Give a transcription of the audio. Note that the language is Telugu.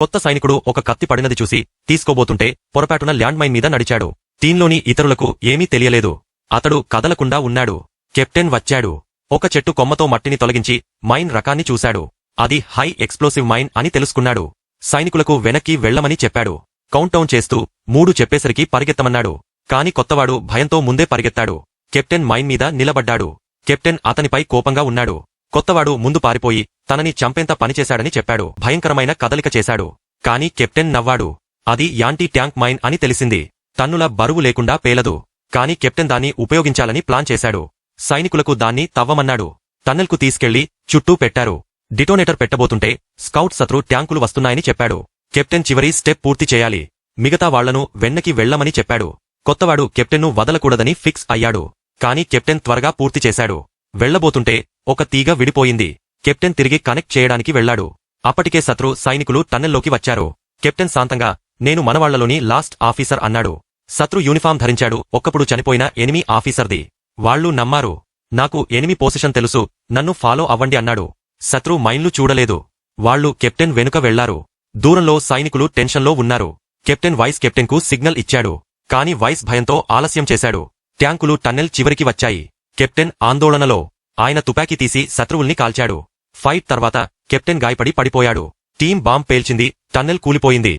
కొత్త సైనికుడు ఒక కత్తి పడినది చూసి తీసుకోబోతుంటే పొరపాటున ల్యాండ్ మైన్ మీద నడిచాడు. టీంలోని ఇతరులకు ఏమీ తెలియలేదు. అతడు కదలకుండా ఉన్నాడు. కెప్టెన్ వచ్చాడు. ఒక చెట్టు కొమ్మతో మట్టిని తొలగించి మైన్ రకాన్ని చూశాడు. అది హై ఎక్స్ప్లోసివ్ మైన్ అని తెలుసుకున్నాడు. సైనికులకు వెనక్కి వెళ్ళమని చెప్పాడు. కౌంటౌన్ చేస్తూ మూడు చెప్పేసరికి పరిగెత్తమన్నాడు. కాని కొత్తవాడు భయంతో ముందే పరిగెత్తాడు. కెప్టెన్ మైన్ మీద నిలబడ్డాడు. కెప్టెన్ అతనిపై కోపంగా ఉన్నాడు. కొత్తవాడు ముందు పారిపోయి తనని చంపేంత పనిచేశాడని చెప్పాడు. భయంకరమైన కదలిక చేశాడు. కాని కెప్టెన్ నవ్వాడు. అది యాంటీ ట్యాంక్ మైన్ అని తెలిసింది. టన్నుల బరువు లేకుండా పేలదు. కాని కెప్టెన్ దాన్ని ఉపయోగించాలని ప్లాన్ చేశాడు. సైనికులకు దాన్ని తవ్వమన్నాడు. టన్నెల్కు తీసుకెళ్ళి చుట్టూ పెట్టారు. డిటోనేటర్ పెట్టబోతుంటే స్కౌట్ శత్రు ట్యాంకులు వస్తున్నాయని చెప్పాడు. కెప్టెన్ చివరి స్టెప్ పూర్తి చేయాలి. మిగతా వాళ్ళను వెన్నకి వెళ్ళమని చెప్పాడు. కొత్తవాడు కెప్టెన్ను వదలకూడదని ఫిక్స్ అయ్యాడు. కాని కెప్టెన్ త్వరగా పూర్తి చేశాడు. వెళ్ళబోతుంటే ఒక తీగ విడిపోయింది. కెప్టెన్ తిరిగి కనెక్ట్ చేయడానికి వెళ్ళాడు అప్పటికే శత్రు సైనికులు టన్నెల్లోకి వచ్చారు. కెప్టెన్ శాంతంగా నేను మనవాళ్ళలోని లాస్ట్ ఆఫీసర్ అన్నాడు. శత్రు యూనిఫామ్ ధరించాడు. ఒక్కప్పుడు చనిపోయిన ఎనిమి ఆఫీసర్ది. వాళ్ళు నమ్మారు. నాకు ఎనిమి పొజిషన్ తెలుసు. నన్ను ఫాలో అవ్వండి అన్నాడు. శత్రు మైన్లు చూడలేదు. వాళ్ళు కెప్టెన్ వెనుక వెళ్ళారు. దూరంలో సైనికులు టెన్షన్లో ఉన్నారు. కెప్టెన్ వైస్ కెప్టెన్కు సిగ్నల్ ఇచ్చాడు. కాని వైస్ భయంతో ఆలస్యం చేశాడు. ట్యాంకులు టన్నెల్ చివరికి వచ్చాయి. కెప్టెన్ ఆందోళనలో ఆయన తుపాకీ తీసి శత్రువుల్ని కాల్చాడు. ఫైట్ తర్వాత కెప్టెన్ గాయపడి పడిపోయాడు. Team bomb పేల్చింది. టన్నెల్ కూలిపోయింది.